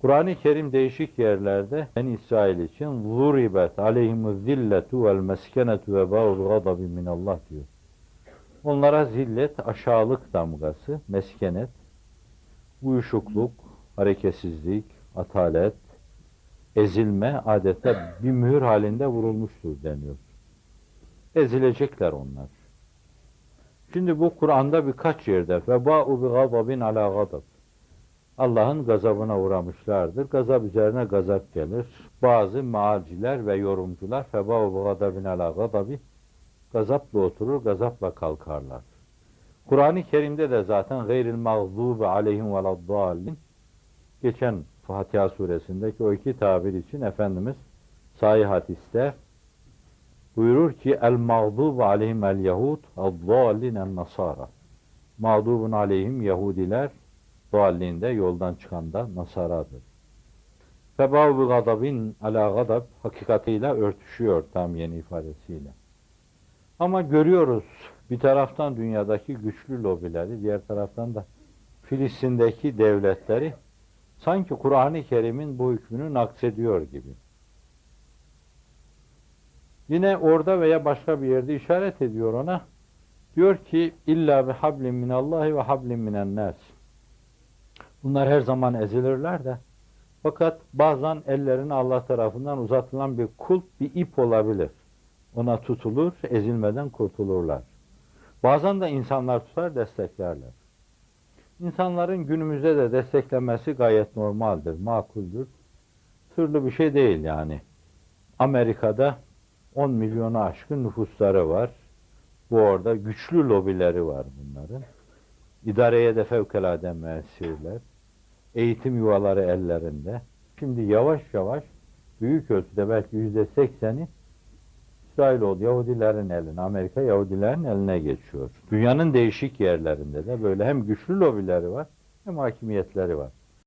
Kur'an-ı Kerim değişik yerlerde en İsrail için zuribet aleyhimu zilletu vel meskenetu ve ba'u gadabi minallah diyor. Onlara zillet, aşağılık damgası, meskenet, uyuşukluk, hareketsizlik, atalet, ezilme adeta bir mühür halinde vurulmuştur deniyor. Ezilecekler onlar. Şimdi bu Kur'an'da birkaç yerde feba'u bi gazabin ala gazab. Allah'ın gazabına uğramışlardır. Gazap üzerine gazap gelir. Bazı mealciler ve yorumcular feba'u bi gazabin ala gazabi gazapla oturur, gazapla kalkarlar. Kur'an-ı Kerim'de de zaten gayril mağzubi aleyhim veladdallin geçen Fatiha suresindeki o iki tabir için Efendimiz sahih hadiste buyurur ki el mağdubu aleyhim el yahud el en nasara mağdubun aleyhim Yahudiler dallinde yoldan çıkan da Nasaradır. Febav bi gadabin ala gadab hakikatiyle örtüşüyor tam yeni ifadesiyle. Ama görüyoruz bir taraftan dünyadaki güçlü lobileri, diğer taraftan da Filistin'deki devletleri sanki Kur'an-ı Kerim'in bu hükmünü naksediyor gibi. Yine orada veya başka bir yerde işaret ediyor ona. Diyor ki illa bi hablin minallahi ve hablin minen nas. Bunlar her zaman ezilirler de fakat bazen ellerine Allah tarafından uzatılan bir kulp, bir ip olabilir. Ona tutulur, ezilmeden kurtulurlar. Bazen de insanlar tutar, desteklerler. İnsanların günümüzde de desteklemesi gayet normaldir, makuldür. Türlü bir şey değil yani. Amerika'da 10 milyonu aşkın nüfusları var. Bu orada güçlü lobileri var bunların. İdareye de fevkalade müessirler. Eğitim yuvaları ellerinde. Şimdi yavaş yavaş büyük ölçüde belki yüzde sekseni İsrailoğlu Yahudilerin eline, Amerika Yahudilerin eline geçiyor. Dünyanın değişik yerlerinde de böyle hem güçlü lobileri var hem hakimiyetleri var.